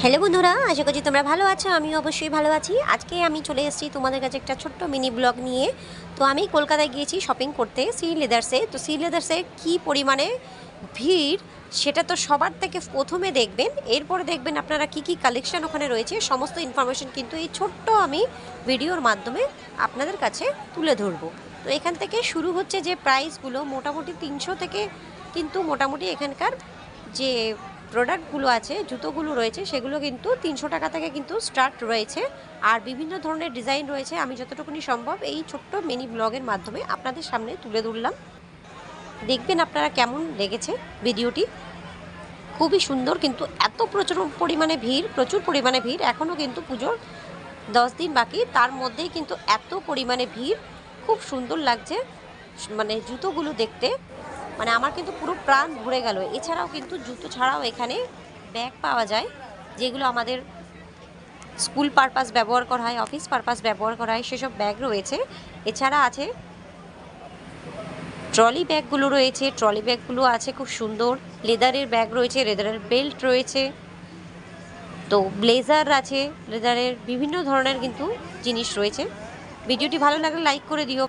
Hello বন্ধুরা, আশা করছি তোমরা ভালো আছো আমি অবশ্যই ভালো আছি। আজকে আমি চলে এসেছি তোমাদের কাছে একটা ছোট্ট মিনি ব্লগ নিয়ে। তো আমি কলকাতায় গিয়েছি শপিং করতে সি লেদার্সে তো সি লেদার্সে কী পরিমাণে ভিড়, সেটা তো সবার থেকে প্রথমে দেখবেন। এরপরে দেখবেন আপনারা কি কি কালেকশান ওখানে রয়েছে, সমস্ত ইনফরমেশন কিন্তু এই ছোট্ট আমি ভিডিওর মাধ্যমে আপনাদের কাছে তুলে ধরবো। তো এখান থেকে শুরু হচ্ছে যে প্রাইসগুলো মোটামুটি তিনশো থেকে কিন্তু মোটামুটি এখানকার যে প্রোডাক্টগুলো আছে, জুতোগুলো রয়েছে, সেগুলো কিন্তু তিনশো টাকা থেকে কিন্তু স্টার্ট রয়েছে। আর বিভিন্ন ধরনের ডিজাইন রয়েছে, আমি যতটুকুনি সম্ভব এই ছোট্ট মিনি ব্লগের মাধ্যমে আপনাদের সামনে তুলে ধরলাম। দেখবেন আপনারা কেমন লেগেছে ভিডিওটি। খুবই সুন্দর কিন্তু এত প্রচুর পরিমাণে ভিড়, প্রচুর পরিমাণে ভিড়। এখনও কিন্তু পুজোর দশ দিন বাকি, তার মধ্যেই কিন্তু এত পরিমাণে ভিড়। খুব সুন্দর লাগছে মানে জুতোগুলো দেখতে। মানে আমার কিন্তু পুরো প্রাণ ভরে গেল। এছাড়াও কিন্তু জুতো ছাড়াও এখানে ব্যাগ পাওয়া যায়, যেগুলো আমাদের স্কুল পারপাস ব্যবহার করা হয়, অফিস পারপাস ব্যবহার করা হয়, সেসব ব্যাগ রয়েছে। এছাড়া আছে ট্রলি ব্যাগগুলো রয়েছে, ট্রলি ব্যাগগুলো আছে খুব সুন্দর, লেদারের ব্যাগ রয়েছে, লেদারের বেল্ট রয়েছে। তো ব্লেজার আছে, লেদারের বিভিন্ন ধরনের কিন্তু জিনিস রয়েছে। ভিডিওটি ভালো লাগলে লাইক করে দিও।